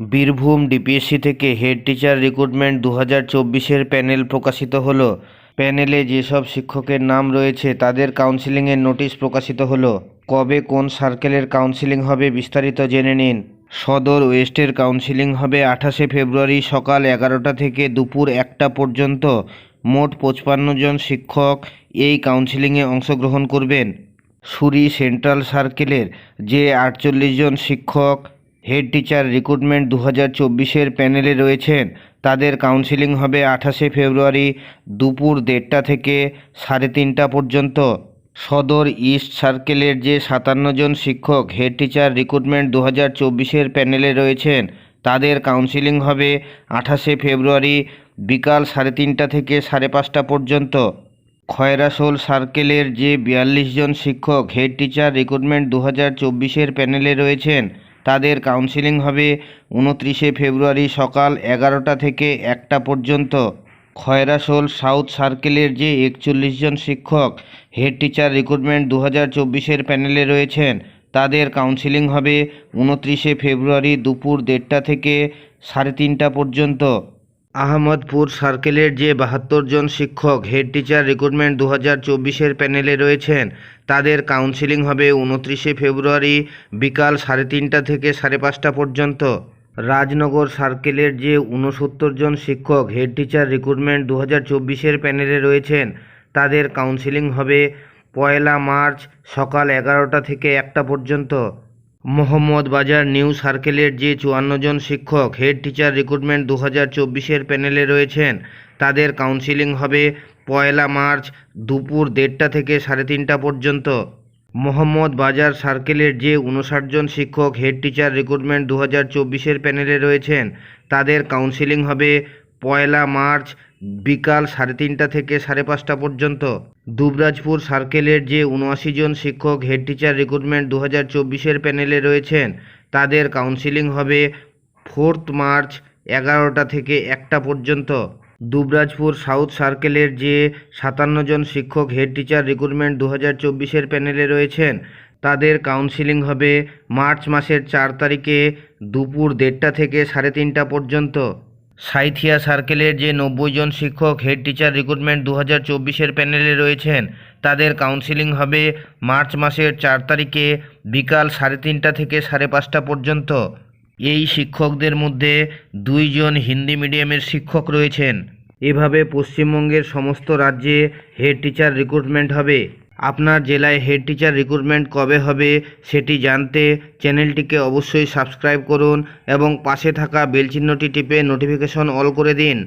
Birbhum DPSC থেকে head teacher recruitment দু হাজার চব্বিশের প্যানেল প্রকাশিত হলো। প্যানেলে যেসব শিক্ষকের নাম রয়েছে, তাদের কাউন্সিলিংয়ের নোটিশ প্রকাশিত হলো। কবে কোন সার্কেলের কাউন্সিলিং হবে বিস্তারিত জেনে নিন। সদর ওয়েস্টের কাউন্সিলিং হবে আঠাশে ফেব্রুয়ারি সকাল এগারোটা থেকে দুপুর একটা পর্যন্ত। মোট পঁচপান্ন জন শিক্ষক এই কাউন্সিলিংয়ে অংশগ্রহণ করবেন। সুরি সেন্ট্রাল সার্কেলের যে আটচল্লিশ জন শিক্ষক হেড টিচার রিক্রুটমেন্ট দু হাজার চব্বিশের প্যানেলে রয়েছেন। তাদের কাউন্সিলিং হবে আঠাশে ফেব্রুয়ারি দুপুর দেড়টা থেকে সাড়ে তিনটা পর্যন্ত। সদর ইস্ট সার্কেলের যে সাতান্ন জন শিক্ষক হেড টিচার রিক্রুটমেন্ট দু হাজার চব্বিশের প্যানেলে রয়েছেন, তাদের কাউন্সিলিং হবে আঠাশে ফেব্রুয়ারি বিকাল সাড়ে তিনটা থেকে সাড়ে পাঁচটা পর্যন্ত। খয়রাসোল সার্কেলের যে বিয়াল্লিশ জন শিক্ষক হেড টিচার রিক্রুটমেন্ট দু হাজার চব্বিশের প্যানেলে রয়েছেন তাদের কাউন্সিলিং হবে উনত্রিশে ফেব্রুয়ারি সকাল এগারোটা থেকে একটা পর্যন্ত। খয়রাসোল সাউথ সার্কেলের যে একচল্লিশ জন শিক্ষক হেড টিচার রিক্রুটমেন্ট দু হাজার চব্বিশের প্যানেলে রয়েছেন। তাদের কাউন্সিলিং হবে উনত্রিশে ফেব্রুয়ারি দুপুর দেড়টা থেকে সাড়ে তিনটা পর্যন্ত। আহমদপুর সার্কেলের যে বাহাত্তর জন শিক্ষক হেড টিচার রিক্রুটমেন্ট দু হাজার চব্বিশের প্যানেলে রয়েছেন, তাদের কাউন্সিলিং হবে উনত্রিশে ফেব্রুয়ারি বিকাল সাড়ে তিনটা থেকে সাড়ে পাঁচটা পর্যন্ত। রাজনগর সার্কেলের যে ঊনসত্তর জন শিক্ষক হেড টিচার রিক্রুটমেন্ট দু হাজার চব্বিশের প্যানেলে রয়েছেন, তাদের কাউন্সিলিং হবে পয়লা মার্চ সকাল এগারোটা থেকে একটা পর্যন্ত। মোহাম্মদ বাজার নিউ সার্কেলের যে চুয়ান্ন জন শিক্ষক হেড টিচার রিক্রুটমেন্ট দু হাজার চব্বিশের প্যানেলে রয়েছেন, তাদের কাউন্সিলিং হবে পয়লা মার্চ দুপুর দেড়টা থেকে সাড়ে তিনটা পর্যন্ত। মোহাম্মদ বাজার সার্কেলের যে উনষাট জন শিক্ষক হেড টিচার রিক্রুটমেন্ট দু হাজার চব্বিশের প্যানেলে রয়েছেন, তাদের কাউন্সিলিং হবে পয়লা মার্চ বিকাল সাড়ে তিনটা থেকে সাড়ে পাঁচটা পর্যন্ত দুবরাজপুর সার্কেলের যে উনআশি জন শিক্ষক হেড টিচার রিক্রুটমেন্ট দু হাজার চব্বিশের প্যানেলে রয়েছেন, তাদের কাউন্সিলিং হবে ফোর্থ মার্চ এগারোটা থেকে একটা পর্যন্ত। দুবরাজপুর সাউথ সার্কেলের যে সাতান্ন জন শিক্ষক হেড টিচার রিক্রুটমেন্ট দু হাজার চব্বিশের প্যানেলে রয়েছেন, তাদের কাউন্সিলিং হবে মার্চ মাসের চার তারিখে দুপুর দেড়টা থেকে সাড়ে তিনটা পর্যন্ত। সাইথিয়া সার্কেলের যে নব্বই জন শিক্ষক হেড টিচার রিক্রুটমেন্ট দু হাজার চব্বিশের প্যানেলে রয়েছেন। তাদের কাউন্সিলিং হবে মার্চ মাসের চার তারিখে বিকাল সাড়ে তিনটা থেকে সাড়ে পাঁচটা পর্যন্ত। এই শিক্ষকদের মধ্যে দুইজন হিন্দি মিডিয়ামের শিক্ষক রয়েছেন। এভাবে পশ্চিমবঙ্গের সমস্ত রাজ্যে হেড টিচার রিক্রুটমেন্ট হবে। আপনার জেলায় হেড টিচার রিক্রুটমেন্ট কবে হবে সেটি জানতে চ্যানেলটিকে অবশ্যই সাবস্ক্রাইব করুন এবং পাশে থাকা বেল চিহ্নটি টিপে নোটিফিকেশন অল করে দিন।